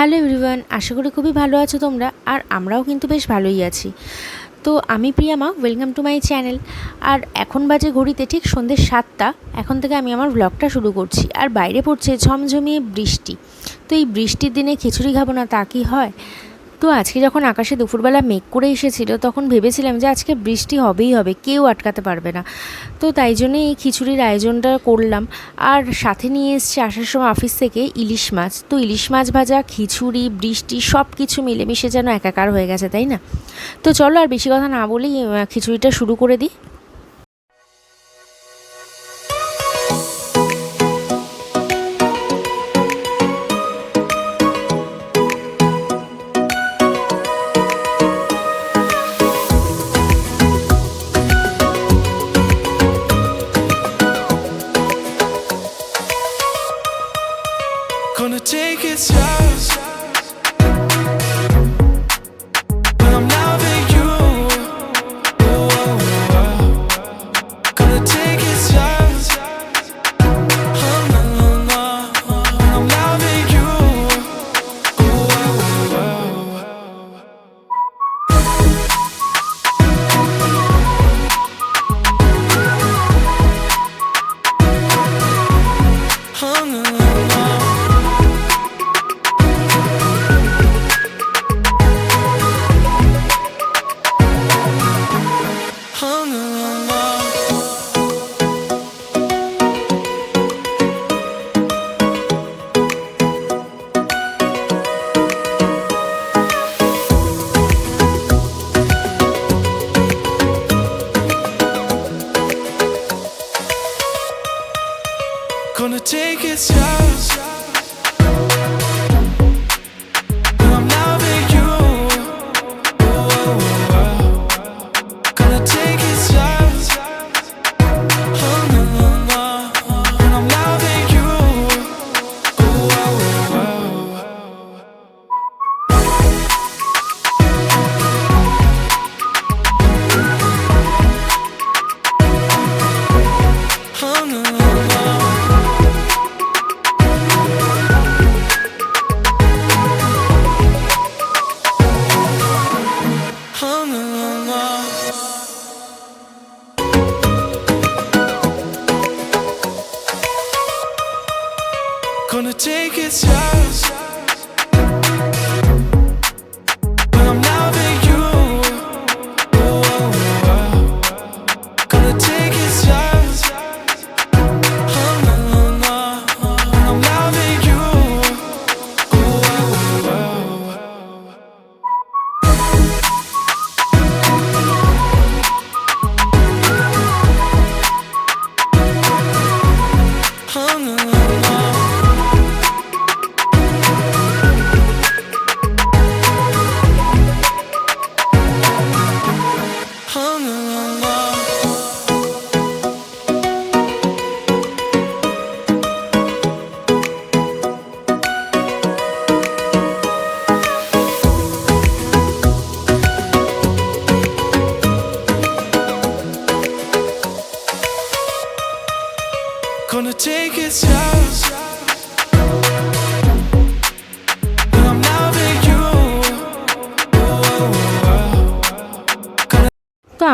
Hello everyone, আশা করি খুবই ভালো আছো তোমরা, আর আমরাও কিন্তু বেশ ভালোই আছি। তো আমি Priyama welcome to my channel আর এখন বাজে ঘড়িতে ঠিক সন্ধ্যে সাতটা, এখন থেকে আমি আমার ব্লগটা শুরু করছি। আর বাইরে পড়ছে ঝমঝমিয়ে বৃষ্টি। তো এই বৃষ্টির দিনে খিচুড়ি খাব না তা কি হয়? তো আজকে যখন আকাশে দুপুরবেলা মেঘ করে এসেছিল, তখন ভেবেছিলাম যে আজকে বৃষ্টি হবেই হবে, কেউ আটকাতে পারবে না। তো তাই জন্যে এই খিচুড়ির আয়োজনটা করলাম। আর সাথে নিয়ে এসছি আসার সময় অফিস থেকে ইলিশ মাছ। তো ইলিশ মাছ ভাজা, খিচুড়ি, বৃষ্টি সব কিছু মিলেমিশে যেন একাকার হয়ে গেছে, তাই না? তো চলো আর বেশি কথা না বলেই খিচুড়িটা শুরু করে দিই। Gonna take it slow. Gonna take it slow.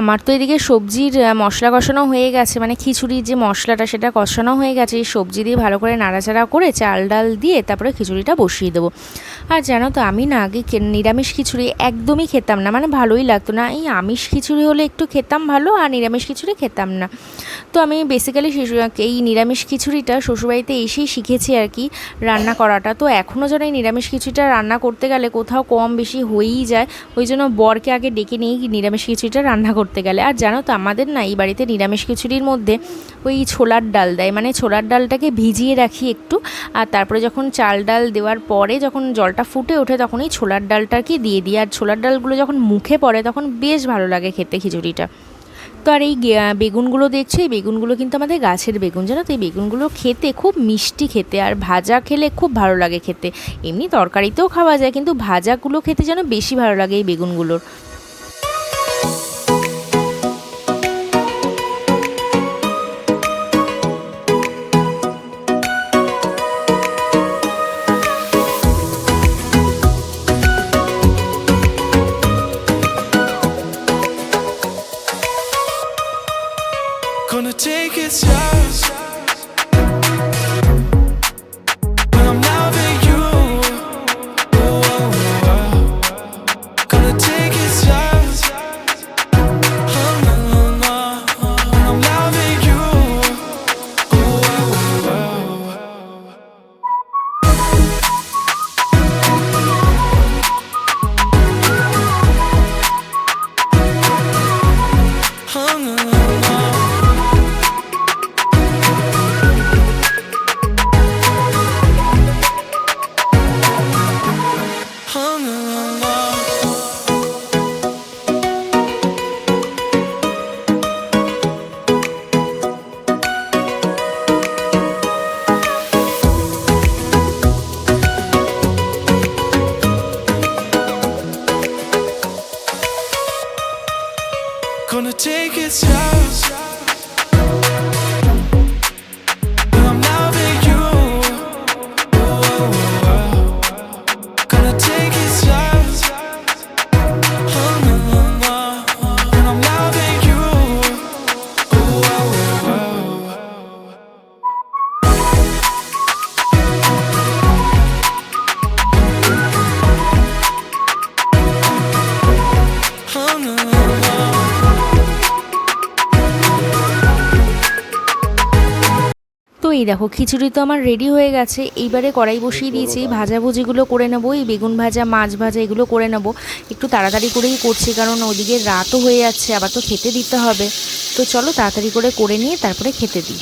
আমার তো এদিকে সবজির মশলা কষানো হয়ে গেছে। মানে খিচুড়ির যে মশলাটা, সেটা কষানো হয়ে গেছে। এই সবজি দিয়ে ভালো করে নাড়াচাড়া করে চাল ডাল দিয়ে তারপরে খিচুড়িটা বসিয়ে দেবো। আর জানো তো, আমি না আগে নিরামিষ খিচুড়ি একদমই খেতাম না। মানে ভালোই লাগতো না। এই আমিষ খিচুড়ি হলে একটু খেতাম ভালো, আর নিরামিষ খিচুড়ি খেতাম না। তো আমি বেসিক্যালি শিশু, এই নিরামিষ খিচুড়িটা শ্বশুরবাড়িতে এসেই শিখেছি আর কি রান্না করাটা। তো এখনও যেন এই নিরামিষ খিচুড়িটা রান্না করতে গেলে কোথাও কম বেশি হয়েই যায়। ওই জন্য বরকে আগে ডেকে নিয়ে নিরামিষ খিচুড়িটা রান্না করতে গেলে। আর জানো তো, আমাদের না এই বাড়িতে নিরামিষ খিচুড়ির মধ্যে ওই ছোলার ডাল দেয়। মানে ছোলার ডালটাকে ভিজিয়ে রাখি একটু, আর তারপরে যখন চাল ডাল দেওয়ার পরে যখন জলটা ফুটে ওঠে তখন এই ছোলার ডালটাকে দিয়ে দিই। আর ছোলার ডালগুলো যখন মুখে পড়ে তখন বেশ ভালো লাগে খেতে খিচুড়িটা। তো আর এই বেগুনগুলো দেখছ? এই বেগুনগুলো কিন্তু আমাদের গাছের বেগুন। জানো তো, এই বেগুনগুলো খেতে খুব মিষ্টি খেতে, আর ভাজা খেলে খুব ভালো লাগে খেতে। এমনি তরকারিতেও খাওয়া যায়, কিন্তু ভাজাগুলো খেতে যেন বেশি ভালো লাগে এই বেগুনগুলোর। Gonna take it shots এই দেখো খিচুড়ি তো আমার রেডি হয়ে গেছে। এইবারে কড়াই বসিয়ে দিয়েছি ভাজাভুজিগুলো করে নেব এই বেগুন ভাজা মাছ ভাজা এগুলো করে নেব। একটু তাড়াতাড়ি করেই করছি কারণ ওদিকে রাতও হয়ে যাচ্ছে আবার তো খেতে দিতে হবে। তো চলো তাড়াতাড়ি করে করে নিয়ে তারপরে খেতে দিই।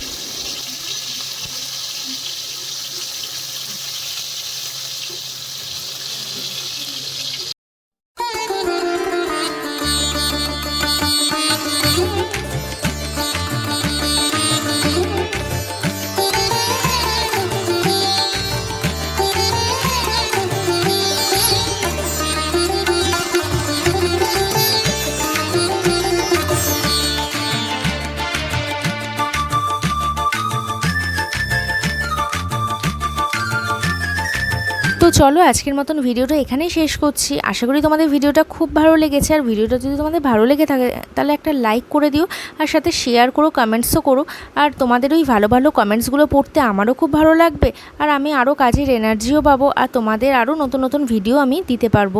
চলো, আজকের মতন ভিডিওটা এখানেই শেষ করছি। আশা করি তোমাদের ভিডিওটা খুব ভালো লেগেছে। আর ভিডিওটা যদি তোমাদের ভালো লেগে থাকে, তাহলে একটা লাইক করে দিও, আর সাথে শেয়ার করো কমেন্টসও করো। আর তোমাদের ওই ভালো ভালো কমেন্টসগুলো পড়তে আমারও খুব ভালো লাগবে। আর আমি আরও কাজের এনার্জিও পাবো, আর তোমাদের আরও নতুন নতুন ভিডিও আমি দিতে পারব।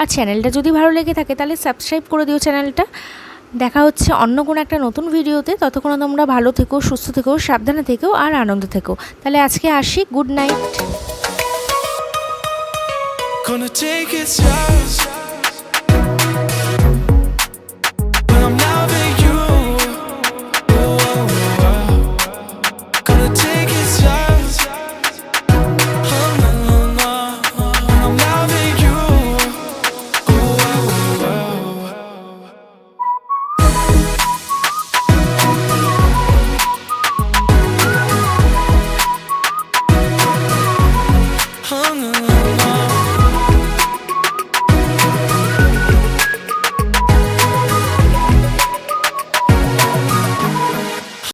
আর চ্যানেলটা যদি ভালো লেগে থাকে, তাহলে সাবস্ক্রাইব করে দিও চ্যানেলটা দেখা হচ্ছে অন্য কোনো একটা নতুন ভিডিওতে। ততক্ষণ তোমরা ভালো থেকো, সুস্থ থেকো, সাবধানে থেকো, আর আনন্দ থেকো। তাহলে আজকে আসি। Good night Gonna take it slow.